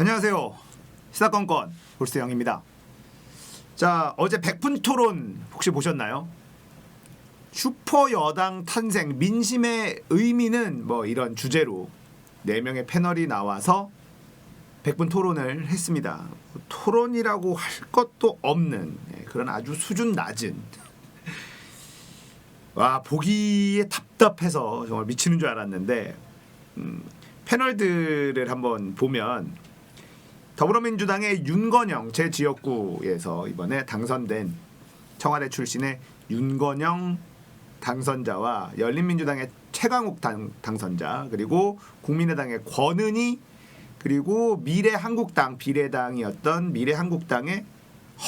안녕하세요. 시사건건 볼스영입니다. 자 어제 백분 토론 혹시 보셨나요? 슈퍼 여당 탄생 민심의 의미는 뭐 이런 주제로 네 명의 패널이 나와서 백분 토론을 했습니다. 토론이라고 할 것도 없는 예, 그런 아주 수준 낮은 와 보기에 답답해서 정말 미치는 줄 알았는데 음, 패널들을 한번 보면 더불어민주당의 윤건영 제 지역구에서 이번에 당선된 청와대 출신의 윤건영 당선자와 열린민주당의 최강욱 당, 당선자 그리고 국민의당의 권은희 그리고 미래한국당 비례당이었던 미래한국당의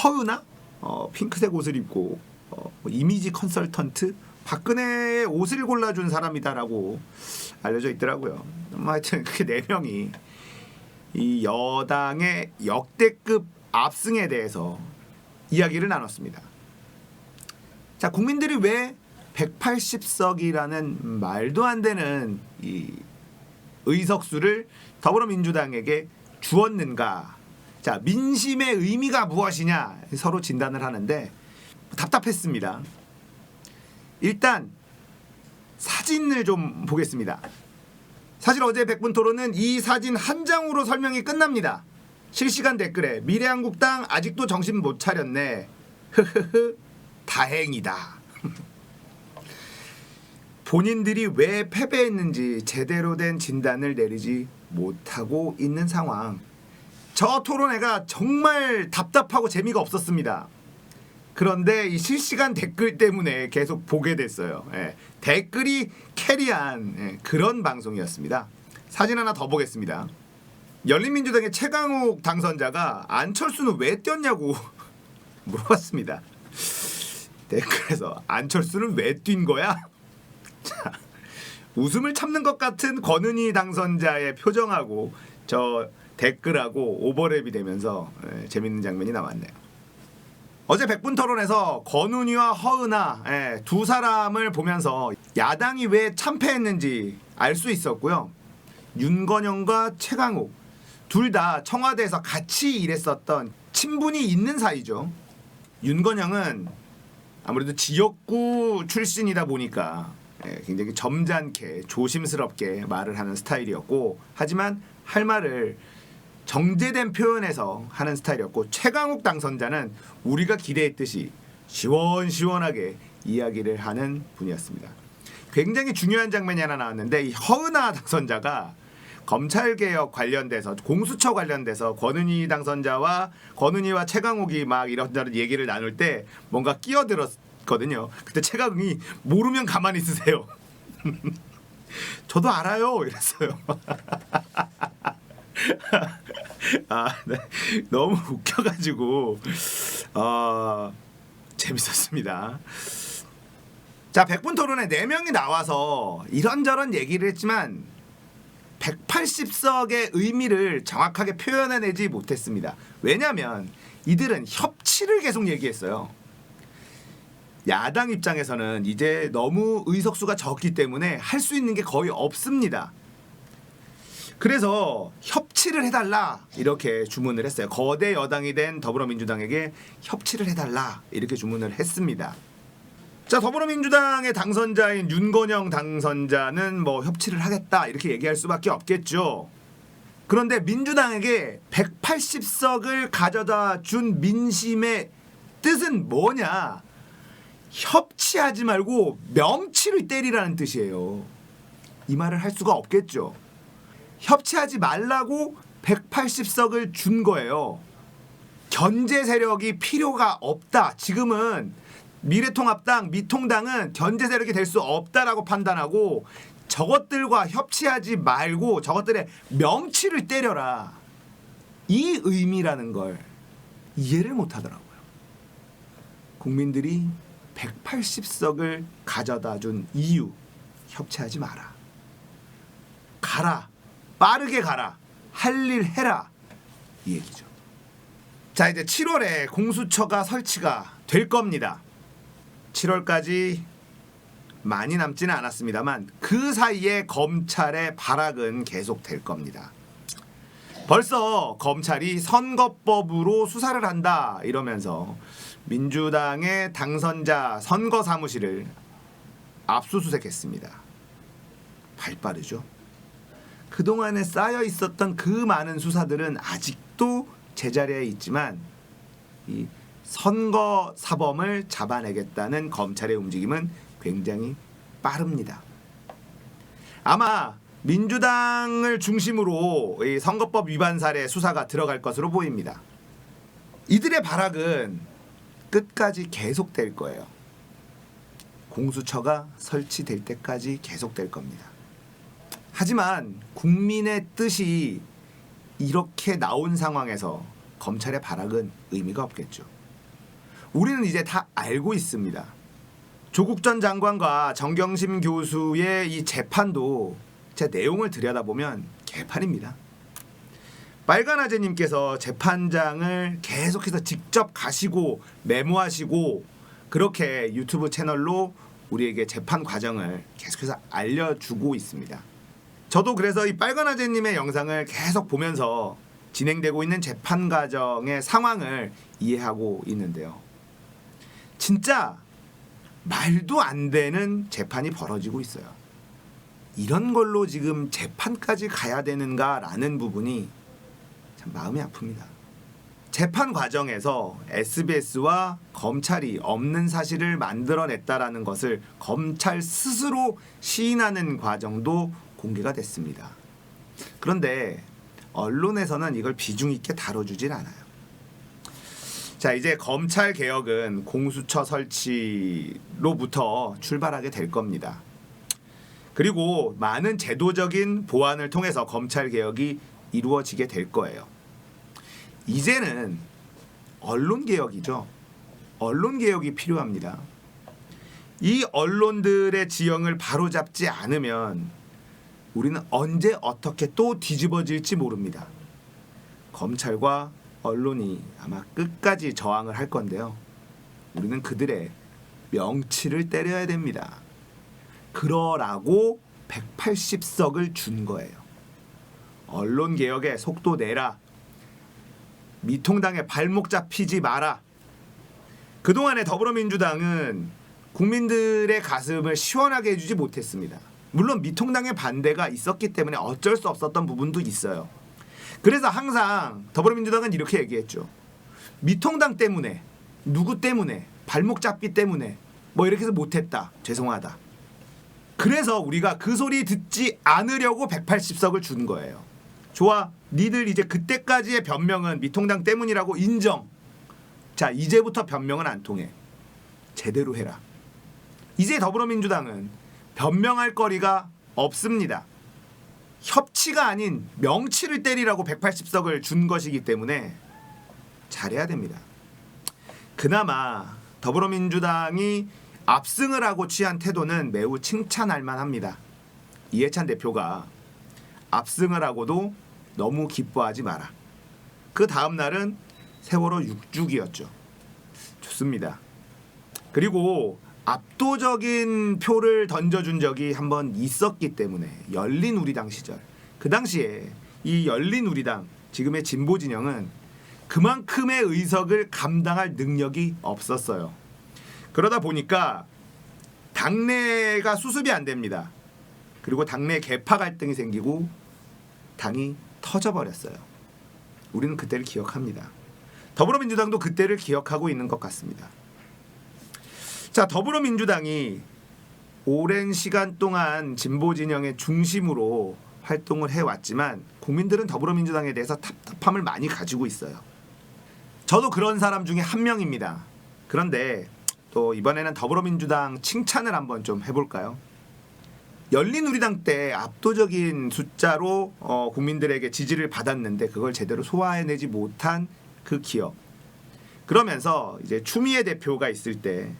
허은아 어, 핑크색 옷을 입고 어, 뭐 이미지 컨설턴트 박근혜의 옷을 골라준 사람이다라고 알려져 있더라고요. 뭐 하여튼 그게 네 명이 이 여당의 역대급 압승에 대해서 이야기를 나눴습니다. 자, 국민들이 왜 180석이라는 말도 안 되는 이 의석수를 더불어민주당에게 주었는가? 자, 민심의 의미가 무엇이냐? 서로 진단을 하는데 답답했습니다. 일단 사진을 좀 보겠습니다. 사실 어제 백분 토론은 이 사진 한 장으로 설명이 끝납니다. 실시간 댓글에 미래한국당 아직도 정신 못 차렸네. 흐흐흐 다행이다. 본인들이 왜 패배했는지 제대로 된 진단을 내리지 못하고 있는 상황. 저 토론회가 정말 답답하고 재미가 없었습니다. 그런데 이 실시간 댓글 때문에 계속 보게 됐어요. 예, 댓글이 캐리한 예, 그런 방송이었습니다. 사진 하나 더 보겠습니다. 열린민주당의 최강욱 당선자가 안철수는 왜 뛰었냐고 물어봤습니다. 댓글에서 안철수는 왜 뛴 거야? 자, 웃음을 참는 것 같은 권은희 당선자의 표정하고 저 댓글하고 오버랩이 되면서 예, 재밌는 장면이 나왔네요. 어제 백분 토론에서 권은희와 허은아 예, 두 사람을 보면서 야당이 왜 참패했는지 알 수 있었고요. 윤건영과 최강욱 둘 다 청와대에서 같이 일했었던 친분이 있는 사이죠. 윤건영은 아무래도 지역구 출신이다 보니까 예, 굉장히 점잖게 조심스럽게 말을 하는 스타일이었고 하지만 할 말을 정제된 표현에서 하는 스타일이었고 최강욱 당선자는 우리가 기대했듯이 시원시원하게 이야기를 하는 분이었습니다. 굉장히 중요한 장면이 하나 나왔는데 이 허은하 당선자가 검찰 개혁 관련돼서 공수처 관련돼서 권은희 당선자와 권은희와 최강욱이 막 이런저런 얘기를 나눌 때 뭔가 끼어들었거든요. 그때 최강욱이 모르면 가만히 있으세요. 저도 알아요. 이랬어요. 아, 네. 너무 웃겨가지고 어, 재밌었습니다. 자, 백분 토론에 네 명이 나와서 이런저런 얘기를 했지만 180석의 의미를 정확하게 표현해내지 못했습니다. 왜냐하면 이들은 협치를 계속 얘기했어요. 야당 입장에서는 이제 너무 의석수가 적기 때문에 할 수 있는 게 거의 없습니다. 그래서 협치를 해달라 이렇게 주문을 했어요. 거대 여당이 된 더불어민주당에게 협치를 해달라 이렇게 주문을 했습니다. 자 더불어민주당의 당선자인 윤건영 당선자는 뭐 협치를 하겠다 이렇게 얘기할 수밖에 없겠죠. 그런데 민주당에게 180석을 가져다 준 민심의 뜻은 뭐냐? 협치하지 말고 명치를 때리라는 뜻이에요. 이 말을 할 수가 없겠죠. 협치하지 말라고 180석을 준 거예요. 견제 세력이 필요가 없다. 지금은 미래통합당, 미통당은 견제 세력이 될 수 없다라고 판단하고 저것들과 협치하지 말고 저것들의 명치를 때려라. 이 의미라는 걸 이해를 못 하더라고요. 국민들이 180석을 가져다 준 이유 협치하지 마라. 가라. 빠르게 가라. 할 일 해라. 이 얘기죠. 자, 이제 7월에 공수처가 설치가 될 겁니다. 7월까지 많이 남지는 않았습니다만 그 사이에 검찰의 발악은 계속 될 겁니다. 벌써 검찰이 선거법으로 수사를 한다 이러면서 민주당의 당선자 선거 사무실을 압수수색했습니다. 발 빠르죠. 그동안에 쌓여 있었던 그 많은 수사들은 아직도 제자리에 있지만 이 선거 사범을 잡아내겠다는 검찰의 움직임은 굉장히 빠릅니다. 아마 민주당을 중심으로 이 선거법 위반 사례 수사가 들어갈 것으로 보입니다. 이들의 발악은 끝까지 계속될 거예요. 공수처가 설치될 때까지 계속될 겁니다. 하지만 국민의 뜻이 이렇게 나온 상황에서 검찰의 발악은 의미가 없겠죠. 우리는 이제 다 알고 있습니다. 조국 전 장관과 정경심 교수의 이 재판도 제 내용을 들여다보면 개판입니다. 빨간 아재님께서 재판장을 계속해서 직접 가시고 메모하시고 그렇게 유튜브 채널로 우리에게 재판 과정을 계속해서 알려주고 있습니다. 저도 그래서 이 빨간 아재님의 영상을 계속 보면서 진행되고 있는 재판 과정의 상황을 이해하고 있는데요. 진짜 말도 안 되는 재판이 벌어지고 있어요. 이런 걸로 지금 재판까지 가야 되는가라는 부분이 참 마음이 아픕니다. 재판 과정에서 SBS와 검찰이 없는 사실을 만들어냈다라는 것을 검찰 스스로 시인하는 과정도 공개가 됐습니다. 그런데 언론에서는 이걸 비중 있게 다뤄주질 않아요. 자 이제 검찰 개혁은 공수처 설치로부터 출발하게 될 겁니다. 그리고 많은 제도적인 보완을 통해서 검찰 개혁이 이루어지게 될 거예요. 이제는 언론 개혁이죠. 언론 개혁이 필요합니다. 이 언론들의 지형을 바로잡지 않으면 우리는 언제 어떻게 또 뒤집어질지 모릅니다. 검찰과 언론이 아마 끝까지 저항을 할 건데요. 우리는 그들의 명치를 때려야 됩니다. 그러라고 180석을 준 거예요. 언론 개혁에 속도 내라. 미통당의 발목 잡히지 마라. 그동안의 더불어민주당은 국민들의 가슴을 시원하게 해주지 못했습니다. 물론 미통당의 반대가 있었기 때문에 어쩔 수 없었던 부분도 있어요. 그래서 항상 더불어민주당은 이렇게 얘기했죠. 미통당 때문에 누구 때문에 발목 잡기 때문에 뭐 이렇게 해서 못했다. 죄송하다. 그래서 우리가 그 소리 듣지 않으려고 180석을 준 거예요. 좋아. 니들 이제 그때까지의 변명은 미통당 때문이라고 인정. 자, 이제부터 변명은 안 통해. 제대로 해라. 이제 더불어민주당은 변명할 거리가 없습니다. 협치가 아닌 명치를 때리라고 180석을 준 것이기 때문에 잘해야 됩니다. 그나마 더불어민주당이 압승을 하고 취한 태도는 매우 칭찬할 만합니다. 이해찬 대표가 압승을 하고도 너무 기뻐하지 마라. 그 다음 날은 세월호 6주기였죠. 좋습니다. 그리고 압도적인 표를 던져준 적이 한 번 있었기 때문에 열린 우리당 시절 그 당시에 이 열린 우리당 지금의 진보 진영은 그만큼의 의석을 감당할 능력이 없었어요. 그러다 보니까 당내가 수습이 안 됩니다. 그리고 당내 개파 갈등이 생기고 당이 터져버렸어요. 우리는 그때를 기억합니다. 더불어민주당도 그때를 기억하고 있는 것 같습니다. 자, 더불어민주당이 오랜 시간 동안 진보 진영의 중심으로 활동을 해왔지만 국민들은 더불어민주당에 대해서 답답함을 많이 가지고 있어요. 저도 그런 사람 중에 한 명입니다. 그런데 또 이번에는 더불어민주당 칭찬을 한번 좀 해볼까요? 열린우리당 때 압도적인 숫자로 어, 국민들에게 지지를 받았는데 그걸 제대로 소화해내지 못한 그 기업. 그러면서 이제 추미애 대표가 있을 때,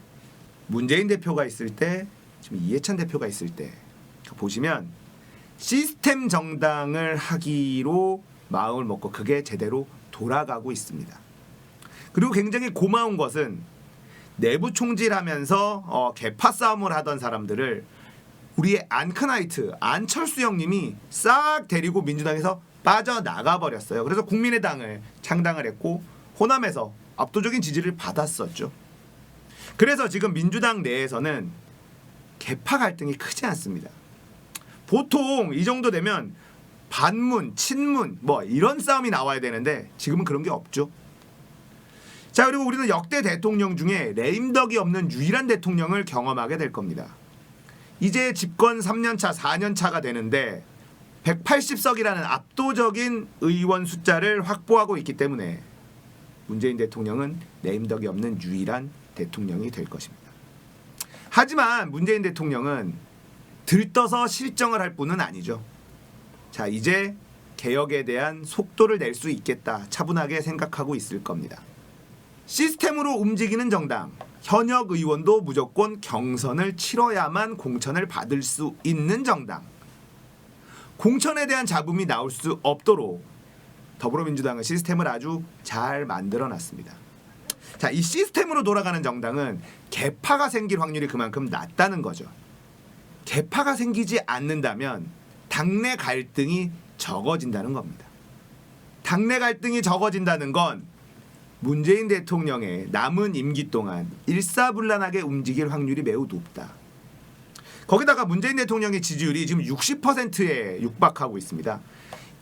문재인 대표가 있을 때, 지금 이해찬 대표가 있을 때 보시면 시스템 정당을 하기로 마음을 먹고 그게 제대로 돌아가고 있습니다. 그리고 굉장히 고마운 것은 내부 총질하면서 어, 개파 싸움을 하던 사람들을 우리의 안크나이트 안철수 형님이 싹 데리고 민주당에서 빠져나가 버렸어요. 그래서 국민의당을 창당을 했고 호남에서 압도적인 지지를 받았었죠. 그래서 지금 민주당 내에서는 개파 갈등이 크지 않습니다. 보통 이 정도 되면 반문, 친문 뭐 이런 싸움이 나와야 되는데 지금은 그런 게 없죠. 자 그리고 우리는 역대 대통령 중에 레임덕이 없는 유일한 대통령을 경험하게 될 겁니다. 이제 집권 3년차, 4년차가 되는데 180석이라는 압도적인 의원 숫자를 확보하고 있기 때문에 문재인 대통령은 레임덕이 없는 유일한 대통령이 될 것입니다. 하지만 문재인 대통령은 들떠서 실정을 할 뿐은 아니죠. 자, 이제 개혁에 대한 속도를 낼 수 있겠다 차분하게 생각하고 있을 겁니다. 시스템으로 움직이는 정당 현역 의원도 무조건 경선을 치러야만 공천을 받을 수 있는 정당 공천에 대한 잡음이 나올 수 없도록 더불어민주당은 시스템을 아주 잘 만들어 놨습니다. 자, 이 시스템으로 돌아가는 정당은 개파가 생길 확률이 그만큼 낮다는 거죠. 개파가 생기지 않는다면 당내 갈등이 적어진다는 겁니다. 당내 갈등이 적어진다는 건 문재인 대통령의 남은 임기 동안 일사불란하게 움직일 확률이 매우 높다. 거기다가 문재인 대통령의 지지율이 지금 60%에 육박하고 있습니다.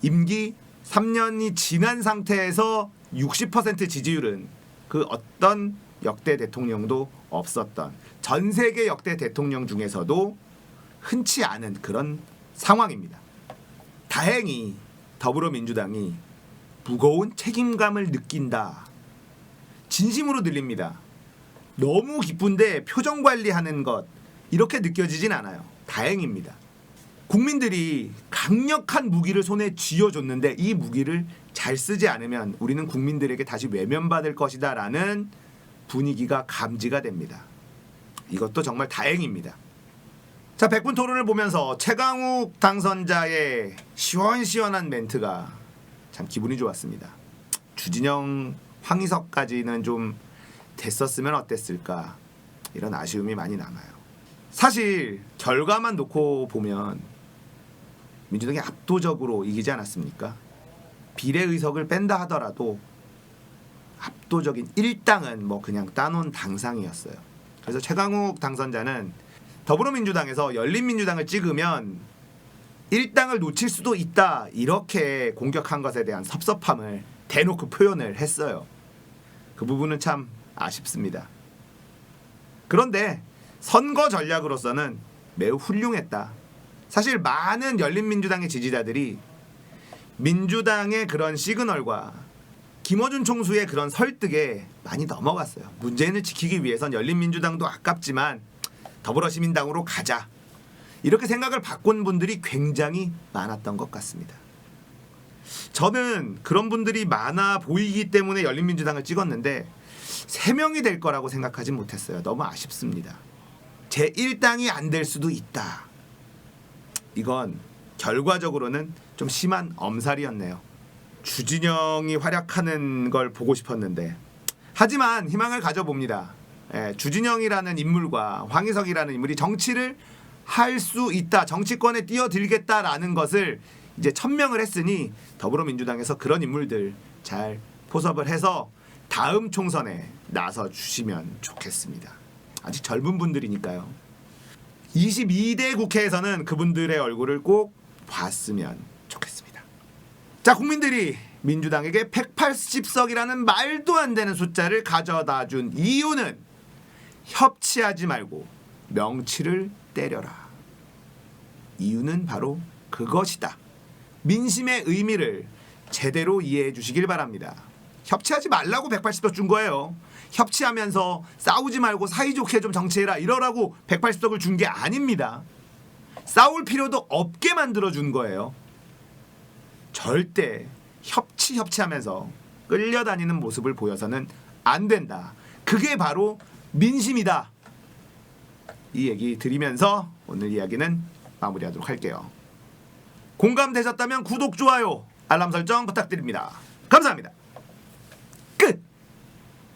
임기 3년이 지난 상태에서 60% 지지율은 그 어떤 역대 대통령도 없었던 전 세계 역대 대통령 중에서도 흔치 않은 그런 상황입니다. 다행히 더불어민주당이 무거운 책임감을 느낀다. 진심으로 들립니다. 너무 기쁜데 표정 관리하는 것 이렇게 느껴지진 않아요. 다행입니다. 국민들이 강력한 무기를 손에 쥐어줬는데 이 무기를 잘 쓰지 않으면 우리는 국민들에게 다시 외면받을 것이다라는 분위기가 감지가 됩니다. 이것도 정말 다행입니다. 자, 백분 토론을 보면서 최강욱 당선자의 시원시원한 멘트가 참 기분이 좋았습니다. 주진영, 황희석까지는 좀 됐었으면 어땠을까 이런 아쉬움이 많이 남아요. 사실 결과만 놓고 보면 민주당이 압도적으로 이기지 않았습니까? 비례 의석을 뺀다 하더라도 압도적인 일당은 뭐 그냥 따놓은 당상이었어요. 그래서 최강욱 당선자는 더불어민주당에서 열린민주당을 찍으면 일당을 놓칠 수도 있다 이렇게 공격한 것에 대한 섭섭함을 대놓고 표현을 했어요. 그 부분은 참 아쉽습니다. 그런데 선거 전략으로서는 매우 훌륭했다. 사실 많은 열린민주당의 지지자들이 민주당의 그런 시그널과 김어준 총수의 그런 설득에 많이 넘어갔어요. 문재인을 지키기 위해선 열린민주당도 아깝지만 더불어시민당으로 가자. 이렇게 생각을 바꾼 분들이 굉장히 많았던 것 같습니다. 저는 그런 분들이 많아 보이기 때문에 열린민주당을 찍었는데 세 명이 될 거라고 생각하지 못했어요. 너무 아쉽습니다. 제 1당이 안 될 수도 있다. 이건 결과적으로는 좀 심한 엄살이었네요. 주진영이 활약하는 걸 보고 싶었는데 하지만 희망을 가져봅니다. 예, 주진영이라는 인물과 황희석이라는 인물이 정치를 할 수 있다. 정치권에 뛰어들겠다라는 것을 이제 천명을 했으니 더불어민주당에서 그런 인물들 잘 포섭을 해서 다음 총선에 나서 주시면 좋겠습니다. 아직 젊은 분들이니까요. 22대 국회에서는 그분들의 얼굴을 꼭 봤으면 좋겠습니다. 자, 국민들이 민주당에게 180석이라는 말도 안 되는 숫자를 가져다 준 이유는 협치하지 말고 명치를 때려라. 이유는 바로 그것이다. 민심의 의미를 제대로 이해해 주시길 바랍니다. 협치하지 말라고 180석 준 거예요. 협치하면서 싸우지 말고 사이좋게 좀 정치해라 이러라고 180석을 준 게 아닙니다. 싸울 필요도 없게 만들어 준 거예요. 절대 협치 협치하면서 끌려다니는 모습을 보여서는 안 된다. 그게 바로 민심이다. 이 얘기 드리면서 오늘 이야기는 마무리하도록 할게요. 공감되셨다면 구독, 좋아요, 알람 설정 부탁드립니다. 감사합니다.